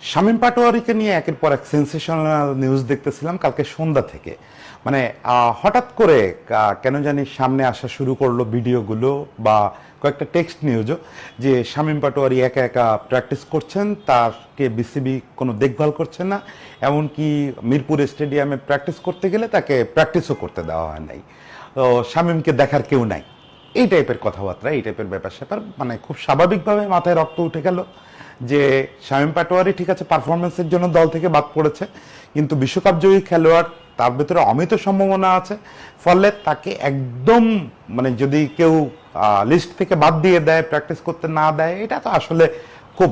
শামীম পাটোয়ারিকে নিয়ে একের পর এক সেন্সেশনাল নিউজ দেখতেছিলাম কালকে সন্ধ্যা থেকে। মানে হঠাৎ করে কেন জানি সামনে আসা শুরু করল ভিডিওগুলো বা কয়েকটা টেক্সট নিউজও যে শামীম পাটোয়ারি একা একা প্র্যাকটিস করছেন তাকে বিসিবি কোনো দেখভাল করছেন না, এমনকি মিরপুর স্টেডিয়ামে প্র্যাকটিস করতে গেলে তাকে প্র্যাকটিসও করতে দেওয়া হয় নাই। তো শামীমকে দেখার কেউ নাই। এই টাইপের কথাবার্তা, এই টাইপের ব্যাপার স্যাপার মানে খুব স্বাভাবিকভাবে মাথায় রক্ত উঠে গেল। যে শামীম পাটোয়ারি ঠিক আছে পারফরমেন্সের জন্য দল থেকে বাদ পড়েছে, কিন্তু বিশ্বকাপ জয়ী খেলোয়াড় তার ভেতরে অমিত সম্ভাবনা আছে, ফলে তাকে একদম মানে যদি কেউ লিস্ট থেকে বাদ দিয়ে দেয় প্র্যাকটিস করতে না দেয়, এটা তো আসলে খুব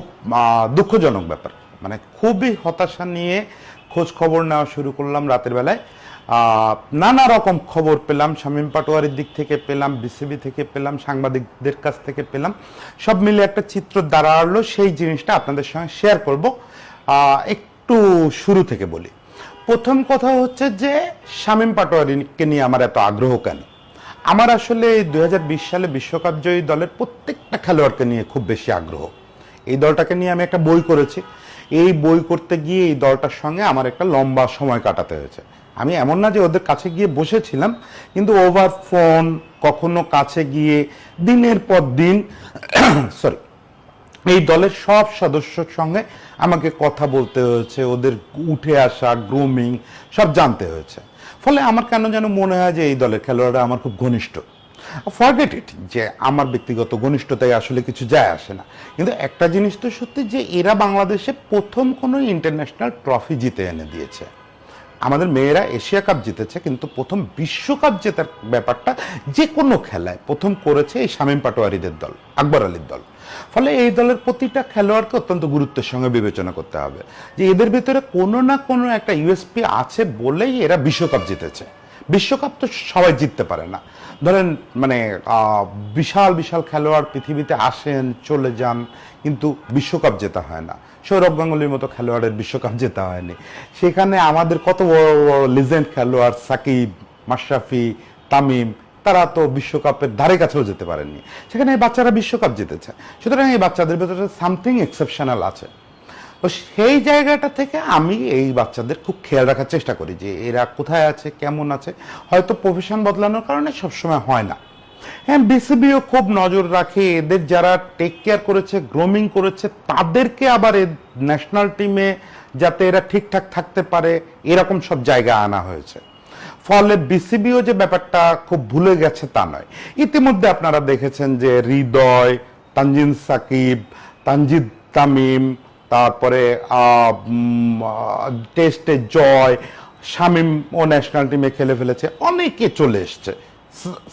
দুঃখজনক ব্যাপার। মানে খুবই হতাশা নিয়ে খোঁজ খবর নেওয়া শুরু করলাম রাতের বেলায়। নানা রকম খবর পেলাম, শামীম পাটোয়ারির দিক থেকে পেলাম, বিসিবি থেকে পেলাম, সাংবাদিকদের কাছ থেকে পেলাম। সব মিলে একটা চিত্র দাঁড়াল, সেই জিনিসটা আপনাদের সঙ্গে শেয়ার করব। একটু শুরু থেকে বলি। প্রথম কথা হচ্ছে যে, শামীম পাটোয়ারিকে নিয়ে আমার এত আগ্রহ কেন? আমার আসলে দুই হাজার বিশ সালে বিশ্বকাপ জয়ী দলের প্রত্যেকটা খেলোয়াড়কে নিয়ে খুব বেশি আগ্রহ। এই দলটাকে নিয়ে আমি একটা বই করেছি। এই বই করতে গিয়ে এই দলটার সঙ্গে আমার একটা লম্বা সময় কাটাতে হয়েছে। আমি এমন না যে ওদের কাছে গিয়ে বসেছিলাম, কিন্তু ওভার ফোন কখনো কাছে গিয়ে, দিনের পর দিন সরি এই দলের সব সদস্যর সঙ্গে আমাকে কথা বলতে হয়েছে, ওদের উঠে আসা গ্রুমিং সব জানতে হয়েছে। ফলে আমার কেন যেন মনে হয় যে এই দলের খেলোয়াড়রা আমার খুব ঘনিষ্ঠ। ফরগেট ইট যে আমার ব্যক্তিগত ঘনিষ্ঠতায় আসলে কিছু যায় আসে না। কিন্তু একটা জিনিস তো সত্যি যে এরা বাংলাদেশে প্রথম কোনো ইন্টারন্যাশনাল ট্রফি জিতে এনে দিয়েছে। আমাদের মেয়েরা এশিয়া কাপ জিতেছে, কিন্তু প্রথম বিশ্বকাপ জেতার ব্যাপারটা যে কোনো খেলায় প্রথম করেছে এই শামীম পাটোয়ারিদের দল, আকবর আলীর দল। ফলে এই দলের প্রতিটা খেলোয়াড়কে অত্যন্ত গুরুত্বের সঙ্গে বিবেচনা করতে হবে যে এদের ভিতরে কোনো না কোনো একটা ইউএসপি আছে বলেই এরা বিশ্বকাপ জিতেছে। বিশ্বকাপ তো সবাই জিততে পারে না। ধরেন মানে বিশাল বিশাল খেলোয়াড় পৃথিবীতে আসেন, চলে যান, কিন্তু বিশ্বকাপ জেতা হয় না। সৌরভ গাঙ্গুলির মতো খেলোয়াড়ের বিশ্বকাপ জেতা হয়নি। সেখানে আমাদের কত বড় বড় লিজেন্ড খেলোয়াড় সাকিব, মাশরাফি, তামিম, তারা তো বিশ্বকাপের ধারে কাছেও যেতে পারেননি। সেখানে এই বাচ্চারা বিশ্বকাপ জিতেছে। সুতরাং এই বাচ্চাদের ভেতরে সামথিং এক্সেপশনাল আছে। তো সেই জায়গাটা থেকে আমি এই বাচ্চাদের খুব খেয়াল রাখার চেষ্টা করি যে এরা কোথায় আছে, কেমন আছে। হয়তো প্রফেশন বদলানোর কারণে সবসময় হয় না। হ্যাঁ বিসিবিও খুব নজর রাখে। এদের যারা টেক কেয়ার করেছে গ্রোমিং করেছে, তাদেরকে আবার ন্যাশনাল টিমে যাতে এরা ঠিকঠাক থাকতে পারে, এরকম সব জায়গা আনা হয়েছে। ফলে বিসিবিও যে ব্যাপারটা খুব ভুলে গেছে তা নয়। ইতিমধ্যে আপনারা দেখেছেন যে হৃদয়, তানজিন সাকিব, তানজিদ তামিম তারপরে টেস্টে জয়, শামিম ও ন্যাশনাল টিমে খেলে ফেলেছে, অনেকে চলে এসছে।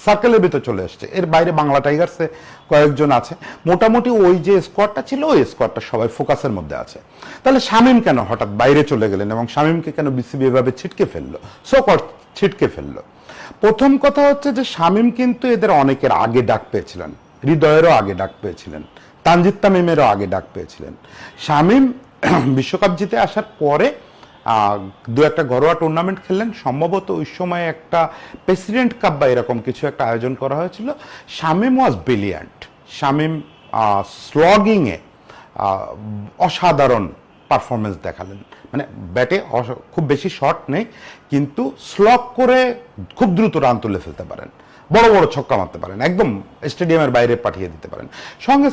সার্কেলের ভিতরে চলে এসছে। এর বাইরে বাংলা টাইগার্সে কয়েকজন আছে। মোটামুটি ওই যে স্কোয়াডটা ছিল, ওই স্কোয়াডটা সবাই ফোকাসের মধ্যে আছে। তাহলে শামিম কেন হঠাৎ বাইরে চলে গেলেন এবং শামিমকে কেন বিসিবি এভাবে ছিটকে ফেলল? সোকট ছিটকে ফেলল। প্রথম কথা হচ্ছে যে শামিম কিন্তু এদের অনেকের আগে ডাক পেয়েছিলেন। হৃদয়েরও আগে ডাক পেয়েছিলেন। তানজিদ তামিমেরও আগে ডাক পেয়েছিলেন। শামিম বিশ্বকাপ জিতে আসার পরে দু একটা ঘরোয়া টুর্নামেন্ট খেললেন। সম্ভবত ওই সময় একটা প্রেসিডেন্ট কাপ বা এরকম কিছু একটা আয়োজন করা হয়েছিল। শামিম ওয়াজ ব্রিলিয়ান্ট শামিম স্লগিংয়ে অসাধারণ পারফরমেন্স দেখালেন। মানে ব্যাটে খুব বেশি শট নেই, কিন্তু স্লগ করে খুব দ্রুত রান তুলে ফেলতে পারেন। বড় বড় ছক্কা মারতে পারেন, একদম স্টেডিয়ামের বাইরে পাঠিয়ে দিতে পারেন। সঙ্গে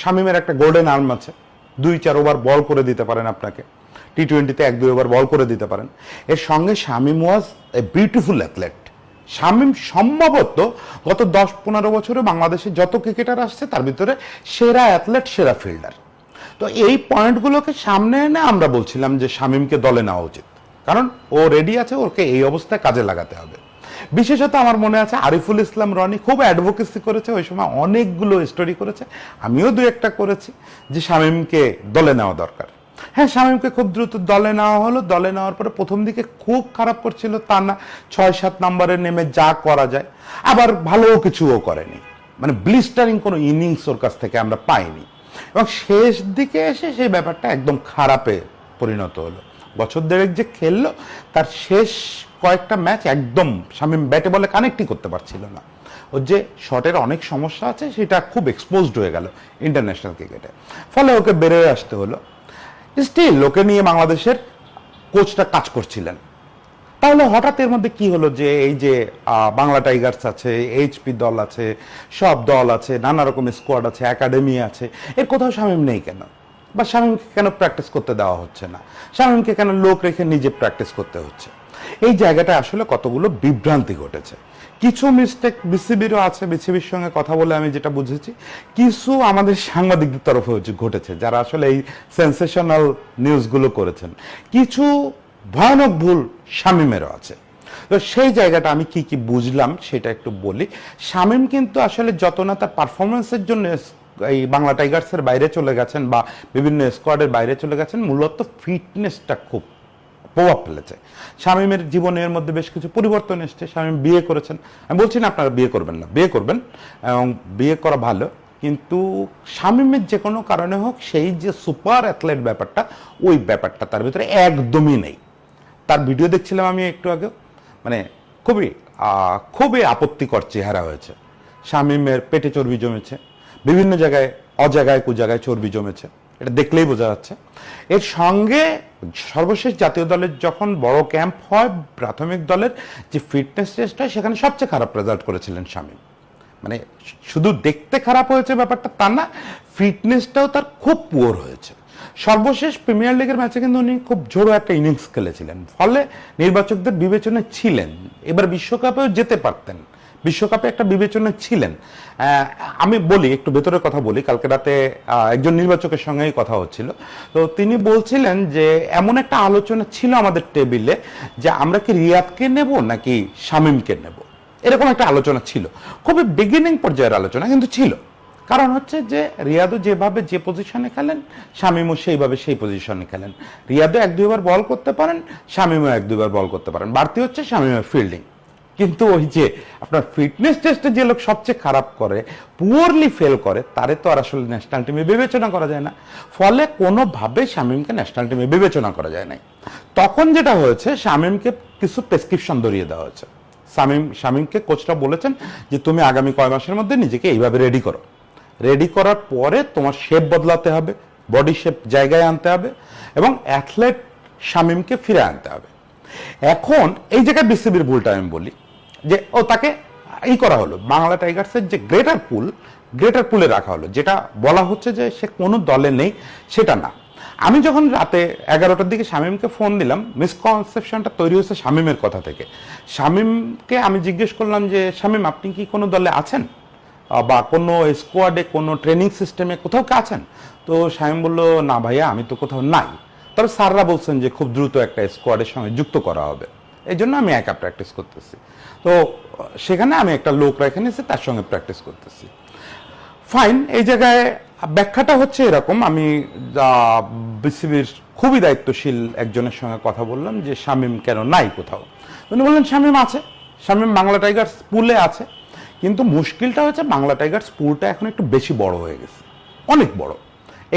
শামীমের একটা গোল্ডেন আর্ম আছে, দুই চার ওভার বল করে দিতে পারেন আপনাকে। টি টোয়েন্টিতে এক দুই ওভার বল করে দিতে পারেন। এর সঙ্গে Shamim was a beautiful athlete Shamim সম্ভবত গত দশ পনেরো বছরে বাংলাদেশে যত ক্রিকেটার আসছে, তার ভিতরে সেরা অ্যাথলেট সেরা ফিল্ডার তো এই পয়েন্টগুলোকে সামনে এনে আমরা বলছিলাম যে শামীমকে দলে নেওয়া উচিত। কারণ ও রেডি আছে, ওকে এই অবস্থায় কাজে লাগাতে হবে। বিশেষত আমার মনে আছে আরিফুল ইসলাম রনি খুব অ্যাডভোকেসি করেছে, ওই সময় অনেকগুলো স্টোরি করেছে। আমিও দু একটা করেছি যে শামীমকে দলে নেওয়া দরকার। হ্যাঁ শামীমকে খুব দ্রুত দলে নেওয়া হলো, দলে নেওয়ার পরে প্রথম দিকে খুব খারাপ করছিল তা না ছয় সাত নম্বরে নেমে যা করা যায়, আবার ভালোও কিছুও করেনি। মানে ব্লিস্টারিং কোনো ইনিংস ওর কাছ থেকে আমরা পাইনি। এবং শেষ দিকে এসে সেই ব্যাপারটা একদম খারাপে পরিণত হলো। বছর দেড়েক যে খেললো, তার শেষ কয়েকটা ম্যাচ একদম শামীম ব্যাটে বলে কানেক্টই করতে পারছিল না। ওর যে শটের অনেক সমস্যা আছে, সেটা খুব এক্সপোজড হয়ে গেল ইন্টারন্যাশনাল ক্রিকেটে ফলে ওকে বেরোয় আসতে হলো। স্টিল লোকে নিয়ে বাংলাদেশের কোচটা কাজ করছিলেন। তাহলে হঠাৎ এর মধ্যে কি হলো যে এই যে বাংলা টাইগার্স আছে এইচপি দল আছে, সব দল আছে, নানা রকম স্কোয়াড আছে একাডেমি আছে, এর কোথাও শামীম নেই কেন? বা শামীমকে কেন প্র্যাকটিস করতে দেওয়া হচ্ছে না? শামীমকে কেন লোক রেখে নিজে প্র্যাকটিস করতে হচ্ছে? এই জায়গাটা আসলে কতগুলো বিভ্রান্তি ঘটেছে। কিছু মিস্টেক বিসিবিরও আছে বিসিবির সঙ্গে কথা বলে আমি যেটা বুঝেছি। কিছু আমাদের সাংবাদিকদের তরফে ঘটেছে, যারা আসলে এই সেন্সেশনাল নিউজগুলো করেছেন। কিছু ভয়ানক ভুল শামিমেরও আছে। তো সেই জায়গাটা আমি কি কি বুঝলাম সেটা একটু বলি। শামিম কিন্তু আসলে যত না তার পারফরমেন্সের জন্য এই বাংলা টাইগার্সের বাইরে চলে গেছেন বা বিভিন্ন স্কোয়াডের বাইরে চলে গেছেন, মূলত ফিটনেসটা খুব প্রভাব ফেলেছে। শামীমের জীবনের মধ্যে বেশ কিছু পরিবর্তন এসছে। শামীম বিয়ে করেছেন। আমি বলছি না আপনারা বিয়ে করবেন না, বিয়ে করবেন এবং বিয়ে করা ভালো, কিন্তু শামীমের যে কোনো কারণে হোক সেই যে সুপার অ্যাথলেট ব্যাপারটা, ওই ব্যাপারটা তার ভিতরে একদমই নেই। তার ভিডিও দেখছিলাম আমি একটু আগে মানে খুবই খুবই আপত্তিকর চেহারা হয়েছে। শামীমের পেটে চর্বি জমেছে। বিভিন্ন জায়গায় অজায়গায় কু জায়গায় চর্বি জমেছে। এটা দেখলেই বোঝা যাচ্ছে। এর সঙ্গে সর্বশেষ জাতীয় দলের যখন বড় ক্যাম্প হয়, প্রাথমিক দলের যে ফিটনেস টেস্ট হয়, সেখানে সবচেয়ে খারাপ রেজাল্ট করেছিলেন শামীম। মানে শুধু দেখতে খারাপ হয়েছে ব্যাপারটা তা না, ফিটনেসটাও তার খুব পুয়ার হয়েছে। সর্বশেষ প্রিমিয়ার লিগের ম্যাচে কিন্তু উনি খুব জোরো একটা ইনিংস খেলেছিলেন। ফলে নির্বাচকদের বিবেচনায় ছিলেন। এবার বিশ্বকাপেও যেতে পারতেন। বিশ্বকাপে একটা বিবেচনায় ছিলেন। আমি বলি, একটু ভেতরের কথা বলি, কালকে রাতে একজন নির্বাচকের সঙ্গেই কথা হচ্ছিল। তো তিনি বলছিলেন যে, এমন একটা আলোচনা ছিল আমাদের টেবিলে যে, আমরা কি রিয়াদকে নেব নাকি শামীমকে নেব? এরকম একটা আলোচনা ছিল। খুবই বিগিনিং পর্যায়ের আলোচনা কিন্তু ছিল। কারণ হচ্ছে যে, রিয়াদও যেভাবে যে পজিশনে খেলেন, শামিমও সেইভাবে সেই পজিশনে খেলেন। রিয়াদও এক দুইবার বল করতে পারেন, শামিমও এক দুইবার বল করতে পারেন। বাড়তি হচ্ছে শামিমের ফিল্ডিং কিন্তু ওই যে আপনার ফিটনেস টেস্টে যে লোক সবচেয়ে খারাপ করে পুয়ারলি ফেল করে, তারে তো আর আসলে ন্যাশনাল টিমে বিবেচনা করা যায় না। ফলে কোনোভাবে শামিমকে ন্যাশনাল টিমে বিবেচনা করা যায় নাই। তখন যেটা হয়েছে, শামিমকে কিছু প্রেসক্রিপশন ধরিয়ে দেওয়া হয়েছে। শামিম, শামিমকে কোচরা বলেছেন যে, তুমি আগামী কয় মাসের মধ্যে নিজেকে এইভাবে রেডি করো। রেডি করার পরে তোমার শেপ বদলাতে হবে বডি শেপ জায়গায় আনতে হবে এবং অ্যাথলেট শামিমকে ফিরে আনতে হবে। এখন এই জায়গায় বিসিবির ভুলটা আমি বলি। যে, ও, তাকে এই করা হলো। বাংলা টাইগার্সের যে গ্রেটার পুল, গ্রেটার পুলে রাখা হলো, যেটা বলা হচ্ছে যে সে কোনো দলে নেই, সেটা না। আমি যখন রাতে এগারোটার দিকে শামীমকে ফোন দিলাম মিসকনসেপশনটা তৈরি হয়েছে শামীমের কথা থেকে। শামীমকে আমি জিজ্ঞেস করলাম যে, শামীম, আপনি কি কোনো দলে আছেন? বা কোনো স্কোয়াডে কোনো ট্রেনিং সিস্টেমে কোথাও কি আছেন? তো শামীম বলল, না ভাইয়া, আমি তো কোথাও নাই। তবে স্যাররা বলছেন যে খুব দ্রুত একটা স্কোয়াডের সঙ্গে যুক্ত করা হবে। এই জন্য আমি একা প্র্যাকটিস করতেছি। তো, সেখানে আমি একটা লোক রেখে নিয়েছি, তার সঙ্গে প্র্যাকটিস করতেছি। ফাইন এই জায়গায় ব্যাখ্যাটা হচ্ছে এরকম। আমি বিসিবির খুবই দায়িত্বশীল একজনের সঙ্গে কথা বললাম যে, শামীম কেন নাই কোথাও? উনি বললেন, শামীম আছে। শামীম বাংলা টাইগার্স পুলে আছে। কিন্তু মুশকিলটা হচ্ছে বাংলা টাইগার্স পুলটা এখন একটু বেশি বড় হয়ে গেছে। অনেক বড়।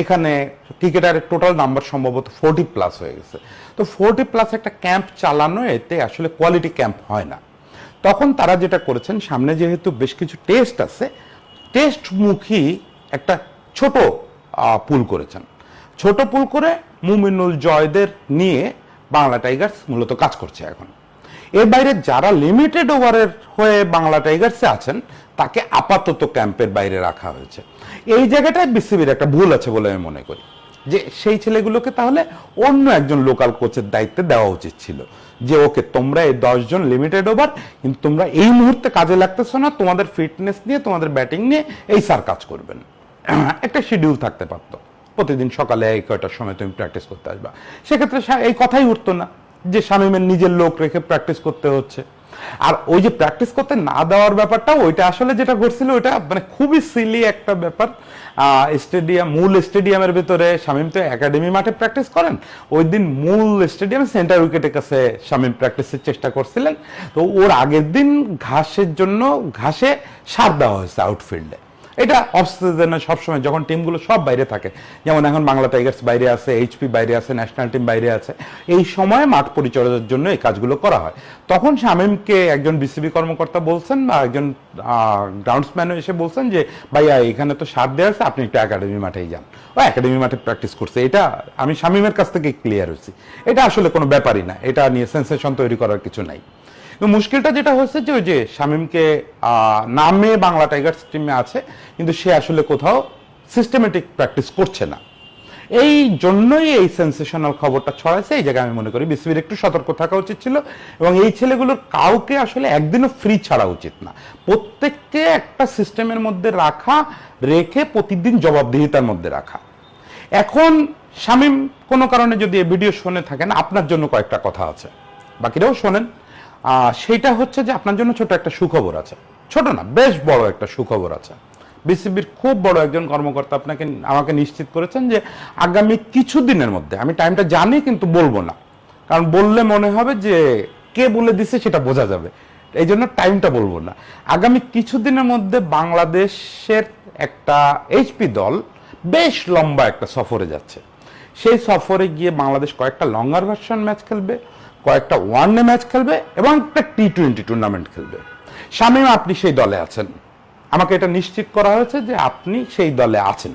এখানে ক্রিকেটারের টোটাল নাম্বার সম্ভবত ফোরটি প্লাস হয়ে গেছে। তো ফোরটি প্লাস একটা ক্যাম্প চালানো, এতে আসলে কোয়ালিটি ক্যাম্প হয় না। তখন তারা যেটা করেছেন, সামনে যেহেতু বেশ কিছু টেস্ট আছে টেস্টমুখী একটা ছোট পুল করেছেন। ছোট পুল করে মুমিনুল জয়দের নিয়ে বাংলা টাইগার্স মূলত কাজ করছে এখন। এর বাইরে যারা লিমিটেড ওভারের হয়ে বাংলা টাইগার্সে আছেন তাকে আপাতত ক্যাম্পের বাইরে রাখা হয়েছে। এই জায়গাটায় বিসিবির একটা ভুল আছে বলে আমি মনে করি। যে সেই ছেলেগুলোকে তাহলে অন্য একজন লোকাল কোচের দায়িত্বে দেওয়া উচিত ছিল। যে ওকে তোমরা এই দশজন লিমিটেড ওভার কিন্তু তোমরা এই মুহূর্তে কাজে লাগতেছো না, তোমাদের ফিটনেস নিয়ে, তোমাদের ব্যাটিং নিয়ে এই স্যার কাজ করবেন। একটা শিডিউল থাকতে পারতো। প্রতিদিন সকালে এই কয়টার সময় তুমি প্র্যাকটিস করতে আসবা। সেক্ষেত্রে এই কথাই উঠতো না যে শামীমের নিজের লোক রেখে প্র্যাকটিস করতে হচ্ছে। আর ওই যে প্র্যাকটিস করতে না দেওয়ার ব্যাপারটা, ওইটা আসলে যেটা ঘটছিল, ওইটা মানে খুবই সিলি একটা ব্যাপার। স্টেডিয়াম মূল স্টেডিয়ামের ভিতরে শামীম তো একাডেমি মাঠে প্র্যাকটিস করেন। ওই দিন মূল স্টেডিয়াম সেন্টার উইকেটের কাছে শামীম প্র্যাকটিসের চেষ্টা করছিলেন। তো ওর আগের দিন ঘাসের জন্য, ঘাসে সার দেওয়া হয়েছে আউটফিল্ডে এটা অফ সবসময় যখন টিমগুলো সব বাইরে থাকে, যেমন এখন বাংলা টাইগার্স বাইরে আছে, এইচপি বাইরে আছে, ন্যাশনাল টিম বাইরে আছে, এই সময় মাঠ পরিচর্যার জন্য এই কাজগুলো করা হয়। তখন শামীমকে একজন বিসিবি কর্মকর্তা বলছেন বা একজন গ্রাউন্ডসম্যানও এসে বলছেন যে, ভাইয়া, এখানে তো সার দেওয়া আছে, আপনি একটু একাডেমি মাঠেই যান। ও একাডেমি মাঠে প্র্যাকটিস করছে। এটা আমি শামীমের কাছ থেকে ক্লিয়ার হয়েছি। এটা আসলে কোনো ব্যাপারই না। এটা নিয়ে সেন্সেশন তৈরি করার কিছু নাই। মুশকিলটা যেটা হচ্ছে যে ওই যে শামীমকে নামে বাংলা টাইগার্স টিমে আছে, কিন্তু সে আসলে কোথাও সিস্টেমেটিক প্র্যাকটিস করছে না। এই জন্যই এই সেন্সেশনাল খবরটা ছড়াইছে, এই জায়গায় আমি মনে করি বিসিবির একটু সতর্ক থাকা উচিত ছিল এবং এই ছেলেগুলোর কাউকে আসলে একদিনও ফ্রি ছাড়া উচিত না। প্রত্যেককে একটা সিস্টেমের মধ্যে রাখা, রেখে প্রতিদিন জবাবদিহিতার মধ্যে রাখা। এখন শামীম কোনো কারণে যদি এই ভিডিও শুনে থাকেন, আপনার জন্য কয়েকটা কথা আছে। বাকিরাও শোনেন। সেইটা হচ্ছে যে আপনার জন্য ছোট একটা সুখবর আছে। ছোট না, বেশ বড় একটা সুখবর আছে। বিসিবির খুব বড় একজন কর্মকর্তা আপনাকে, আমাকে নিশ্চিত করেছেন যে আগামী কিছু দিনের মধ্যে, আমি টাইমটা জানি কিন্তু বলব না। কারণ বললে মনে হবে যে কে বলে দিছে সেটা বোঝা যাবে। এই জন্য টাইমটা বলব না। আগামী কিছুদিনের মধ্যে বাংলাদেশের একটা এইচপি দল বেশ লম্বা একটা সফরে যাচ্ছে। সেই সফরে গিয়ে বাংলাদেশ কয়েকটা লঙ্গার ভার্সন ম্যাচ খেলবে। কয়েকটা ওয়ান ডে ম্যাচ খেলবে এবং একটা টি টোয়েন্টি টুর্নামেন্ট খেলবে। শামীম, আপনি সেই দলে আছেন। আমাকে এটা নিশ্চিত করা হয়েছে যে আপনি সেই দলে আছেন।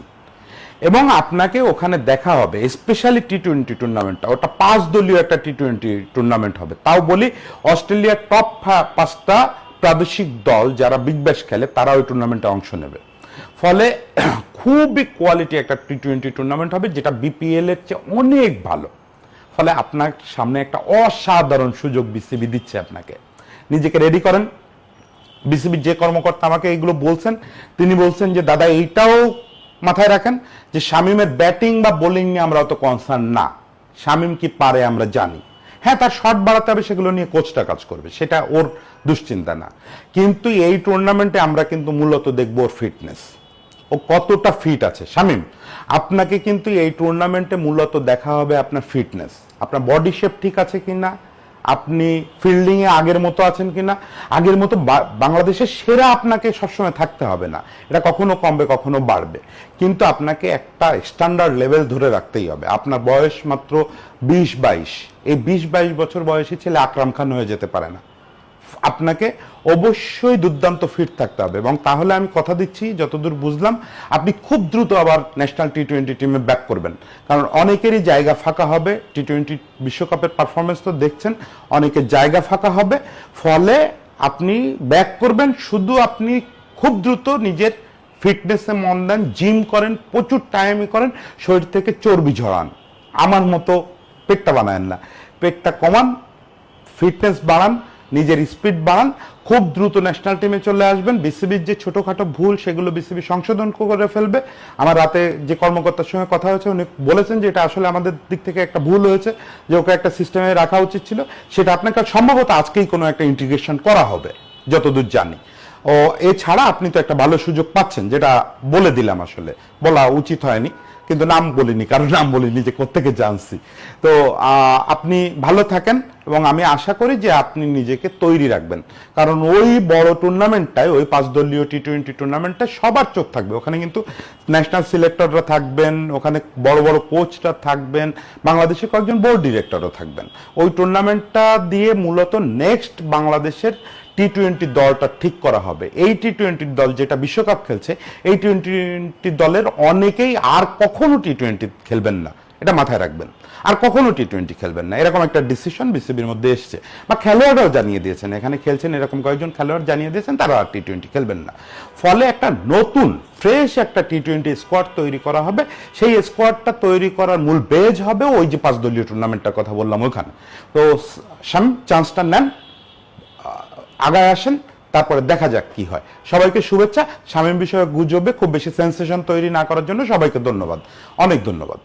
এবং আপনাকে ওখানে দেখা হবে স্পেশালি টি টোয়েন্টি টুর্নামেন্টটা ওটা পাঁচ দলীয় একটা টি টোয়েন্টি টুর্নামেন্ট হবে। তাও বলি, অস্ট্রেলিয়ার টপ পাঁচটা প্রাদেশিক দল যারা বিগ ব্যাশ খেলে তারা ওই টুর্নামেন্টে অংশ নেবে। ফলে খুবই কোয়ালিটি একটা টি টোয়েন্টি টুর্নামেন্ট হবে, যেটা বিপিএল এর চেয়ে অনেক ভালো। ফলে আপনার সামনে একটা অসাধারণ সুযোগ বিসিবি দিচ্ছে আপনাকে। নিজেকে রেডি করেন। বিসিবির যে কর্মকর্তা আমাকে এইগুলো বলছেন, তিনি বলছেন যে, দাদা, এইটাও মাথায় রাখেন যে, শামিমের ব্যাটিং বা বোলিং নিয়ে আমরা অত কনসার্ন না। শামিম কি পারে আমরা জানি। হ্যাঁ তার শট বাড়াতে হবে, সেগুলো নিয়ে কোচটা কাজ করবে, সেটা ওর দুশ্চিন্তা না। কিন্তু এই টুর্নামেন্টে আমরা কিন্তু মূলত দেখব ওর ফিটনেস ও কতটা ফিট আছে। শামিম, আপনাকে কিন্তু এই টুর্নামেন্টে মূলত দেখা হবে আপনার ফিটনেস আপনার বডি শেপ ঠিক আছে কিনা? আপনি ফিল্ডিং এ আগের মতো আছেন কিনা? আগের মতো বাংলাদেশের সেরা আপনাকে সবসময় থাকতে হবে না। এটা কখনো কমবে, কখনো বাড়বে। কিন্তু আপনাকে একটা স্ট্যান্ডার্ড লেভেল ধরে রাখতেই হবে। আপনার বয়স মাত্র বিশ বাইশ। এই বিশ বাইশ বছর বয়সী ছেলে আকরাম খান হয়ে যেতে পারে না। আপনাকে অবশ্যই দুর্দান্ত ফিট থাকতে হবে। এবং তাহলে আমি কথা দিচ্ছি, যতদূর বুঝলাম, আপনি খুব দ্রুত আবার ন্যাশনাল টি টোয়েন্টি টিমে ব্যাক করবেন। কারণ অনেকেরই জায়গা ফাঁকা হবে। টি টোয়েন্টি বিশ্বকাপের পারফরমেন্স তো দেখছেন অনেকের জায়গা ফাঁকা হবে। ফলে আপনি ব্যাক করবেন, শুধু আপনি খুব দ্রুত নিজের ফিটনেসে মন দেন জিম করেন, প্রচুর টাইমই করেন, শরীর থেকে চর্বি ঝরান। আমার মতো পেটটা বানায়েন না। পেটটা কমান ফিটনেস বাড়ান নিজের স্পিড বাড়ান, খুব দ্রুত ন্যাশনাল টিমে চলে আসবেন। বিসিবির যে ছোটখাটো ভুল, সেগুলো বিসিবি সংশোধন করে ফেলবে। আমার রাতে যে কর্মকর্তার সঙ্গে কথা হয়েছে, উনি বলেছেন যে এটা আসলে আমাদের দিক থেকে একটা ভুল হয়েছে, যে ওকে একটা সিস্টেমে রাখা উচিত ছিল। সেটা আপনাকে সম্ভবত আজকেই কোনো একটা ইন্টিগ্রেশন করা হবে, যতদূর জানি। ও, এছাড়া আপনি তো একটা ভালো সুযোগ পাচ্ছেন, যেটা বলে দিলাম আসলে। বলা উচিত হয়নি। কিন্তু নাম বলিনি, কারণ নাম বলিনি যে কোথেকে জানছি। তো আপনি ভালো থাকেন এবং আমি আশা করি যে আপনি নিজেকে তৈরি রাখবেন। কারণ ওই বড় টুর্নামেন্টটায় ওই পাঁচ দলীয় টি টোয়েন্টি টুর্নামেন্টে সবার চোখ থাকবে। ওখানে কিন্তু ন্যাশনাল সিলেক্টররা থাকবেন, ওখানে বড় বড় কোচরা থাকবেন, বাংলাদেশের কয়েকজন বোর্ড ডিরেক্টরও থাকবেন। ওই টুর্নামেন্টটা দিয়ে মূলত নেক্সট বাংলাদেশের টি টোয়েন্টি দলটা ঠিক করা হবে। এই টি টোয়েন্টি দল যেটা বিশ্বকাপ খেলছে, এই টোয়েন্টি দলের অনেকেই আর কখনো টি টোয়েন্টি খেলবেন না। এটা মাথায় রাখবেন। আর কখনো টি টোয়েন্টি খেলবেন না। এরকম একটা ডিসিশন বিসিবির মধ্যে এসছে। বা খেলোয়াড়রাও জানিয়ে দিয়েছেন। এখানে খেলছেন এরকম কয়েকজন খেলোয়াড় জানিয়ে দিয়েছেন, তারা আর টি টোয়েন্টি খেলবেন না। ফলে একটা নতুন ফ্রেশ একটা টি টোয়েন্টি স্কোয়াড তৈরি করা হবে। সেই স্কোয়াডটা তৈরি করার মূল বেজ হবে ওই যে পাঁচ দলীয় টুর্নামেন্টটার কথা বললাম ওখানে তো সাম চান্সটা নেন। আগায় আসেন, তারপরে দেখা যাক কি হয়। সবাইকে শুভেচ্ছা স্বামী বিষয়ে গুজবে খুব বেশি সেন্সেশন তৈরি না করার জন্য সবাইকে ধন্যবাদ। অনেক ধন্যবাদ।